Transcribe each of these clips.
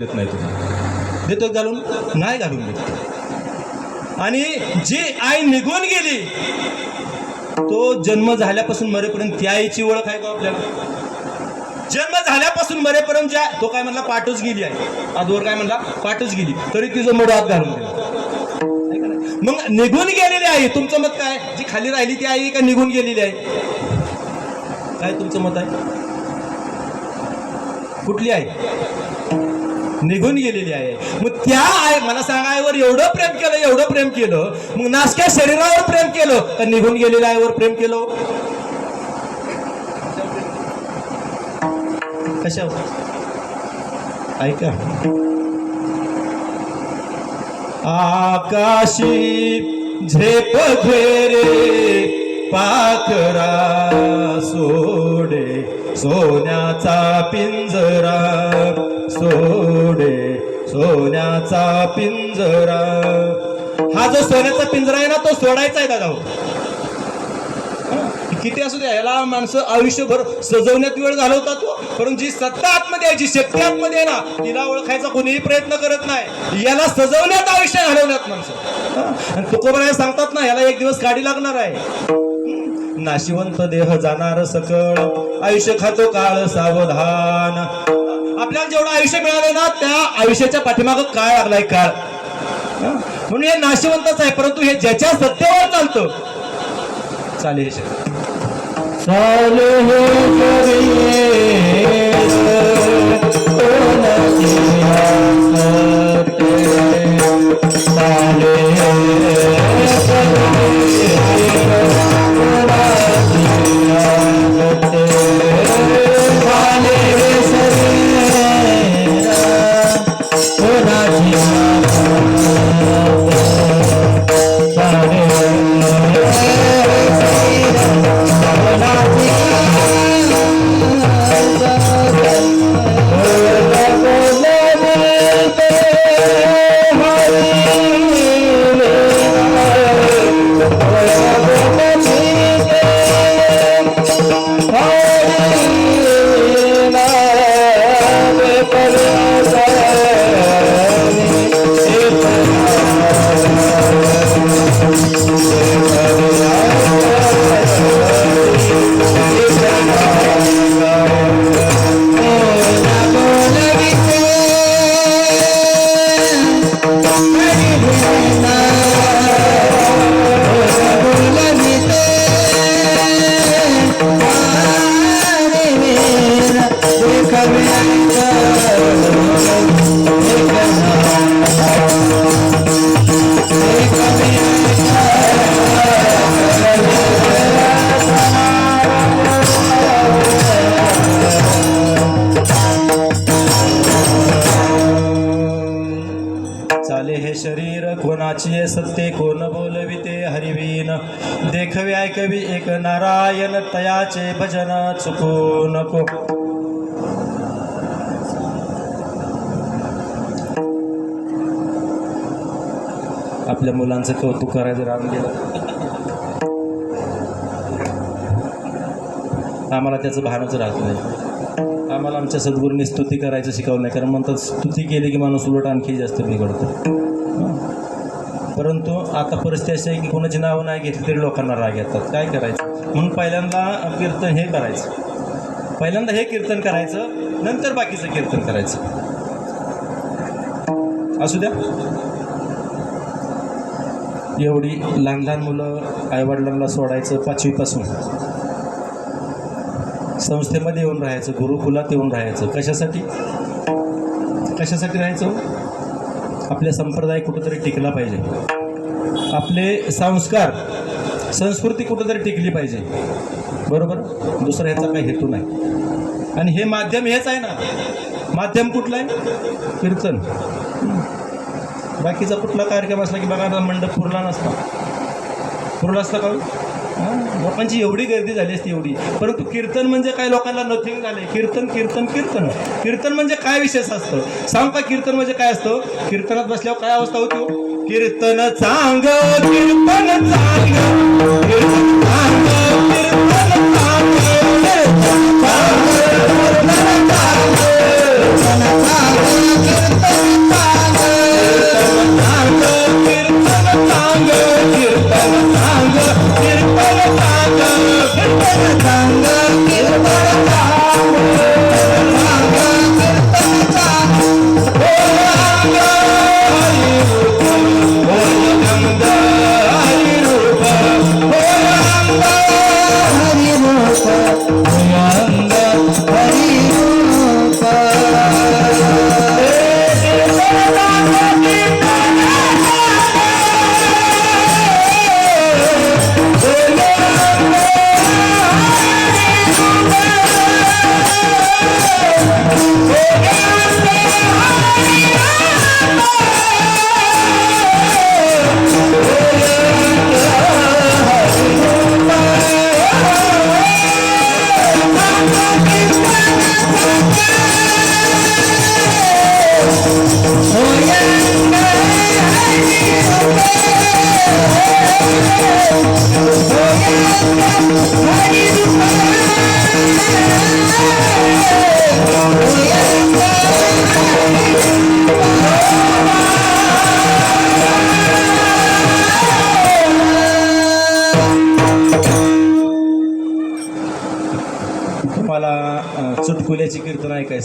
देत नाही तुला देतो घालून? नाही घालून देत. आणि जी आई निघून गेली तो जन्म झाल्यापासून मरेपर्यंत त्या आईची ओळख आहे का आपल्याला? जन्म झाल्यापासून मरेपर्यंत ज्या तो काय म्हणला पाठच गेली आहे आजवर काय म्हणला पाठच गेली. तरी तिचं मोड आत घालून दिला. मग निघून गेलेली आई तुमचं मत काय? जी खाली राहिली ती आई का निघून गेलेली आहे काय तुमचं मत आहे? कुठली आहे निघून गेलेली आहे. मग त्या आहे मला सांगा आईवर एवढं प्रेम केलं एवढं प्रेम केलं. मग नासक्या शरीरावर प्रेम केलं? तर निघून गेलेल्या आईवर प्रेम केलं. कशा ऐका. आकाशी झेप घेरे पाखरा सोडे. सोन्याचा पिंजरा सोडे सोन्याचा पिंजरा हा जो सोन्याचा पिंजरा आहे ना तो सोडायचा आहे दादा हो. किती असू द्या याला माणसं आयुष्यभर सजवण्यात वेळ घालवतात तो परंतु जी सत्ता आतमध्ये आहे जी शक्ती आतमध्ये आहे ना तिला ओळखायचा कोणीही प्रयत्न करत नाही याला सजवण्यात आयुष्य घालवण्यात माणसं हा. आणि तुकोबराय सांगतात ना याला एक दिवस गाडी लागणार आहे नाशिवंत देह जाणार सकळ आयुष्य खातो काळ सावधान आपल्याला जेवढं आयुष्य मिळालं ना त्या आयुष्याच्या पाठीमागं काळ लागलाय काळ. म्हणून हे नाशिवंतच आहे परंतु हे ज्याच्या सत्तेवर चालतं. चाले हे. चाले चाले हे शरीर कोणाची आहे सत्ते कोण बोलविते हरिवीन देखवे ऐकवी एक नारायण तयाचे भजन चुकू नको. आपल्या मुलांचं कौतुक करायचं राम गेलं. आम्हाला त्याचं भानच राहत नाही. आम्हाला आमच्या सद्गुरूंनी स्तुती करायचं शिकवलं नाही. कारण म्हणतात स्तुती केली की माणूस उलट आणखी जास्त बिघडतो. परंतु आता परिस्थिती अशी आहे की कोणाची नावं नाही घेतली तरी लोकांना राग येतात. काय करायचं? म्हणून पहिल्यांदा कीर्तन हे करायचं. पहिल्यांदा हे कीर्तन करायचं नंतर बाकीचं कीर्तन करायचं. असू द्या. एवढी लहान लहान मुलं आईवडिलांना सोडायचं पाचवीपासून. संस्थेमध्ये येऊन राहायचं गुरुकुलात येऊन राहायचं. कशासाठी? कशासाठी राहायचं हो? आपले संप्रदाय कुठंतरी टिकला पाहिजे. आपले संस्कार संस्कृती कुठंतरी टिकली पाहिजे. बरोबर? दुसरा ह्याचा काही हेतू नाही. आणि हे माध्यम हेच आहे ना. माध्यम कुठलं आहे? कीर्तन. बाकीचा कुठला कार्यक्रम असला की बघा मंडप पुरला नसता. पुरला असता का हो? लोकांची एवढी गर्दी झाली असती एवढी. परंतु कीर्तन म्हणजे काय? लोकांना नथिंग झाले कीर्तन कीर्तन कीर्तन. कीर्तन म्हणजे काय विशेष असतं? सांग का कीर्तन म्हणजे काय असतं? कीर्तनात बसल्यावर काय अवस्था होती हो? कीर्तन चांग कीर्तन चांग.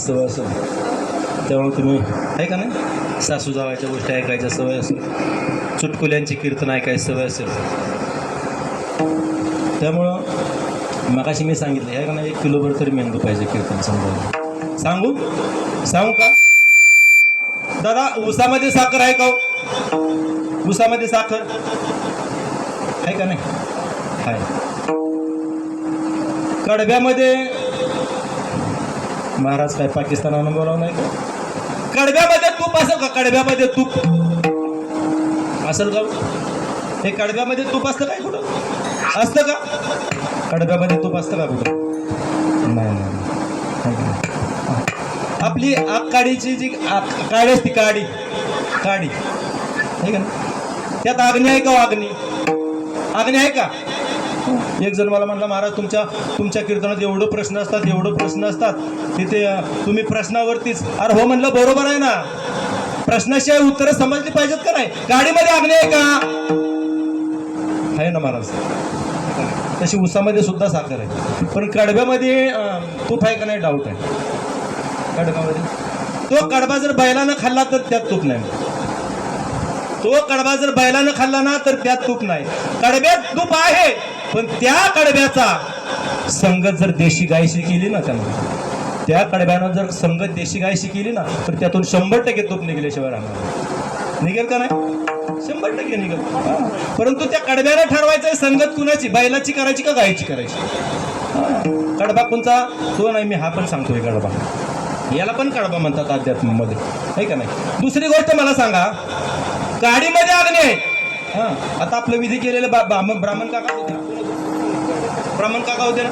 सवय असेल. त्यामुळे तुम्ही आहे का नाही? सासू जावायच्या गोष्टी ऐकायच्या सवय असेल. चुटकुल्यांची कीर्तन ऐकायची सवय असेल. त्यामुळं मगाशी मी सांगितलं आहे का नाही? एक किलोभर तरी मेंदू पाहिजे कीर्तन समजायला. सांगू? सांगू का? दादा ऊसामध्ये साखर आहे का हो? ऊसामध्ये साखर? आहे का नाही? आहे. कडब्यामध्ये महाराज काय पाकिस्तानानं बोलावं नाही का? कडब्यामध्ये तूप असेल का? कडब्यामध्ये तूप. असेल का? हे कडब्यामध्ये तूप असतं काय कुठं? असतं का? कडब्यामध्ये तूप असतं का कुठं? नाही नाही आपली आग काडीची जी आग काडी असते काडी. काडी. आहे का ना त्यात अग्नी आहे का हो अग्नी? अग्नी आहे का? एक जण मला म्हणला महाराज तुमच्या तुमच्या कीर्तनात एवढं प्रश्न असतात एवढं प्रश्न असतात. तिथे तुम्ही प्रश्नावरतीच. अरे हो म्हणलं बरोबर आहे ना. प्रश्नाशिवाय उत्तरं समजली पाहिजेत का नाही? गाडीमध्ये आग्ने आहे का? आहे ना महाराज. तशी उसामध्ये सुद्धा साखर आहे. पण कडब्यामध्ये तूप आहे का नाही डाऊट आहे. कडब्यामध्ये? तो कडबा जर बैलानं खाल्ला तर त्यात तूप नाही. तो कडबा जर बैलानं खाल्ला ना तर त्यात तूप नाही. कडब्यात तूप आहे. पण त्या कडब्याचा संगत जर देशी गायशी केली ना त्यानं त्या कडब्यानं जर संगत देशी गायशी केली ना तर त्यातून शंभर टक्के तूप निघल्याशिवाय राहणार निघेल का नाही? शंभर टक्के निघेल. परंतु त्या कडब्याला ठरवायचं संगत कुणाची? बैलाची करायची का गायची करायची? कडबा कोणचा तो नाही मी हा पण सांगतोय कडबा. याला पण कडबा म्हणतात अध्यात्मामध्ये. आहे का नाही? दुसरी गोष्ट मला सांगा. गाडीमध्ये अग्नी आहे. हा. आता आपलं विधी केलेलं बा- ब्राह्मण ब्राह्मण काका होते ब्राह्मण काका होते ना.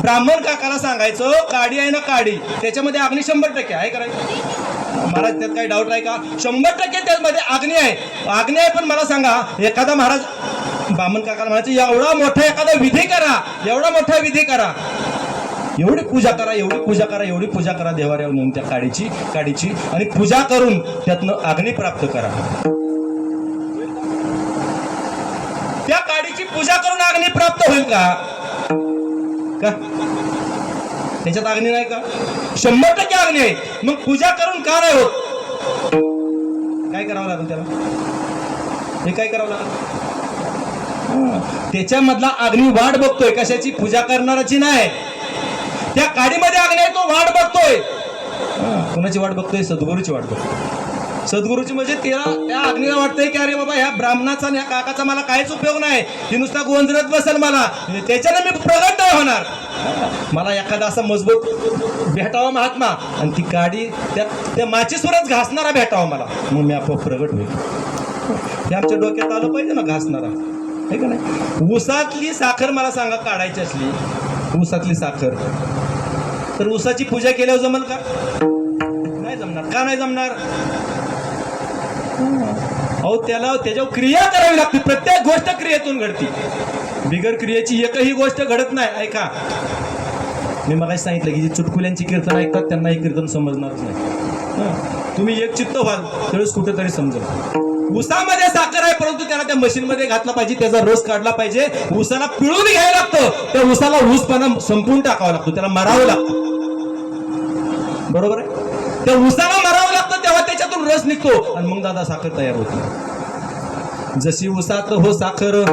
ब्राह्मण काकाला सांगायचं काडी आहे ना काडी. त्याच्यामध्ये अग्नी शंभर टक्के आहे करायचं महाराज त्यात काही डाऊट आहे का? शंभर टक्के त्यामध्ये अग्नी आहे. अग्नी आहे पण मला सांगा एखादा महाराज ब्राह्मण काकाला म्हणायचं एवढा मोठा एखादा विधी करा. एवढा मोठा विधी करा. एवढी पूजा करा एवढी पूजा करा एवढी पूजा करा देवाऱ्यावर नेऊन त्या काडीची काडीची आणि पूजा करून त्यातनं अग्नी प्राप्त करा त्या काडीची पूजा करून अग्नी प्राप्त होईल का? का? त्याच्यात अग्नी नाही का? शंभर टक्के अग्नी आहे. मग पूजा करून का नाही होत? काय करावं लागेल त्याला? हे काय करावं लागेल? त्याच्यामधला अग्नी वाट बघतोय. कशाची? पूजा करणाराची नाही. त्या काडीमध्ये अग्नी आहे तो वाट बघतोय. हा, कोणाची वाट बघतोय? सद्गुरूची वाट बघतोय. सद्गुरूची म्हणजे तिला त्या अग्नीला वाटतंय की अरे बाबा ह्या ब्राह्मणाचा आणि ह्या काकाचा मला काहीच उपयोग नाही. ती नुसता गोंधळत बसेल मला. त्याच्यानं मी प्रगट नाही होणार. मला एखादा असा मजबूत भेटावा महात्मा. आणि ती काडी त्या त्या माचीसवरच घासणारा भेटावा मला. मग मी आपोआप प्रगट होईल. ते आमच्या डोक्यात आलं पाहिजे ना घासणारा. आहे का नाही? ऊसातली साखर मला सांगा काढायची असली. ऊसातली साखर. तर ऊसाची पूजा केल्यावर जमल का? नाही जमणार. का नाही जमणार? अहो त्याला त्याच्यावर क्रिया करावी लागते. प्रत्येक गोष्ट क्रियेतून घडती. बिगर क्रियेची एकही गोष्ट घडत नाही. ऐका. मी मला सांगितलं की जी चुटकुल्यांची कीर्तन ऐकतात त्यांना हे कीर्तन समजणारच नाही. तुम्ही एक चित्त व्हाल त्यावेळेस कुठेतरी समजा उसामध्ये साखर आहे परंतु त्याला त्या मशीनमध्ये घातला पाहिजे त्याचा रस काढला पाहिजे. उसाला पिळून घ्यायला लागतं. त्या उसाला ऊसपणा संपून टाकावा लागतो. त्याला मारावं लागतं. बरोबर आहे? त्या उसाला शिकतो आणि मग दादा साखर तयार होते. जशी उसात हो साखर.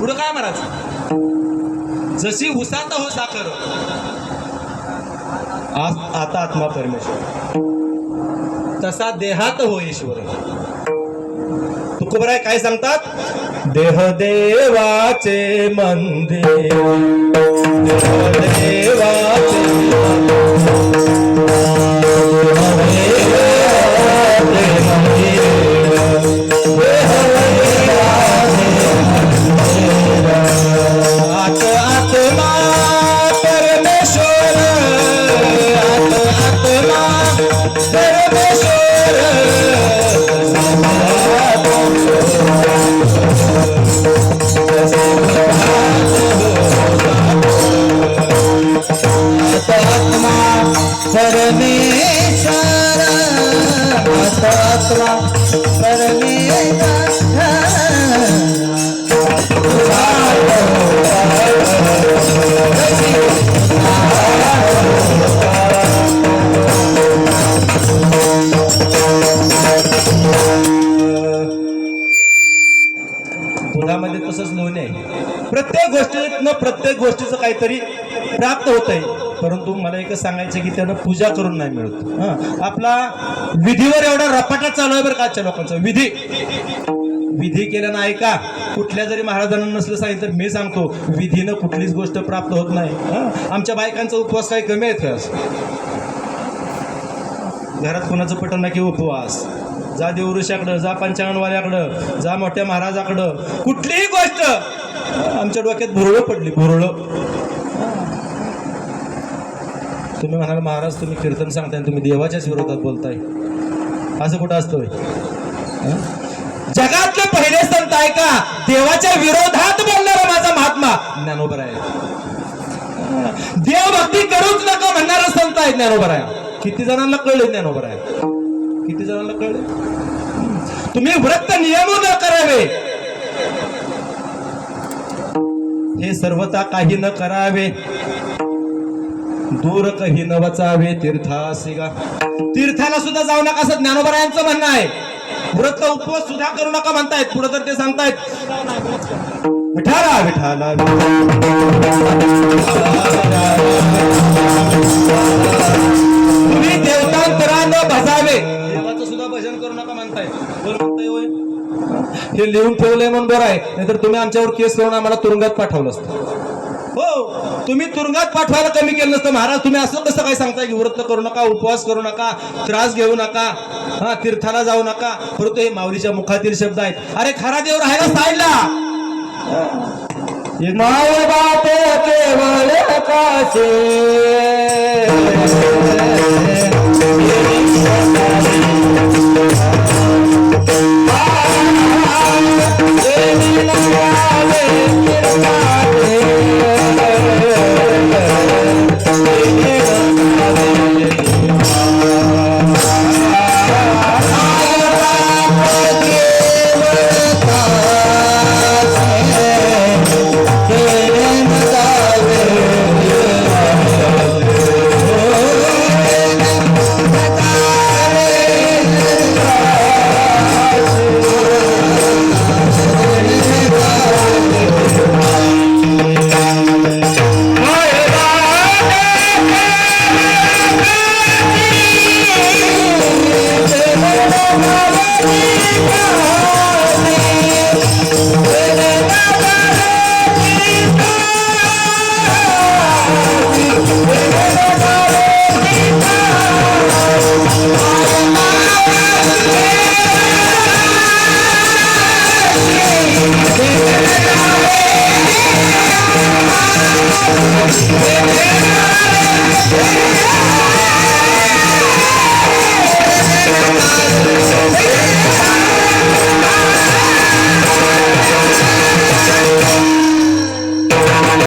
पुढं काय म्हणायचं? जशी उसात हो साखर. आता आत्मा परमेश्वर. तसा देहात हो ईश्वर. तुकोबराय काय सांगतात? देह देवाचे मंदिर. देह देवाचे परमेश्वर परमेश्वरा दुधामध्ये तसंच लोणी आहे. प्रत्येक गोष्टीतनं प्रत्येक गोष्टीचं काहीतरी प्राप्त होत आहे परंतु मला एकच सांगायचं की त्यानं पूजा करून नाही मिळत. आपला विधीवर एवढा रपाटा चालू आहे बरं का आजच्या लोकांचा. विधी. विधी केल्यानं ऐका कुठल्या जरी महाराजांना नसलं सांगितलं तर मी सांगतो विधीनं कुठलीच गोष्ट प्राप्त होत नाही. आमच्या बायकांचा उपवास काही कमी आहेत घरात कोणाचं पटन नाही की उपवास? जा देवऋषाकडं जा पंचांगणवाल्याकडं जा मोठ्या महाराजाकडं. कुठलीही गोष्ट. आमच्या डोक्यात भुरळं पडली भुरळं. तुम्ही म्हणाल महाराज तुम्ही कीर्तन सांगताय तुम्ही देवाच्याच विरोधात बोलताय. असं कुठं असतोय? जगातलं पहिले संत आहे का? देवाच्या विरोधात बोलणारा माझा महात्मा ज्ञानोबर आहे देव देवभक्ती करूच नका म्हणणारा संत आहे ज्ञानोबर आहे किती जणांना कळले ज्ञानोबर आहे किती जणांना कळले? तुम्ही व्रत नियम न करावे. हे सर्वता काही न करावे. दूर कही न वचावे तीर्थासी गा तीर्थाला सुद्धा जाऊ नका असं ज्ञानोबरायांचं म्हणणं आहे. व्रत उपवास सुद्धा करू नका म्हणतायत. पुढे तर ते सांगतायत. विठाला विठाला तुम्ही देवतांतरानं भजावे. देवाचं सुद्धा भजन करू नका म्हणताय हे लिहून ठेवलंय म्हणून बरं आहे. नाहीतर तुम्ही आमच्यावर केस करून आम्हाला तुरुंगात पाठवलं असतं. हो तुम्ही तुरुंगात पाठवायला कमी केलं नसतं. महाराज तुम्ही असं कसं काय सांगताय की व्रत करू नका उपवास करू नका त्रास घेऊ नका हा तीर्थाला जाऊ नका. परंतु हे माऊलीच्या मुखातील शब्द आहेत. अरे खरा देव राहायला साईडला. माऊ माय बाप केवळ काचे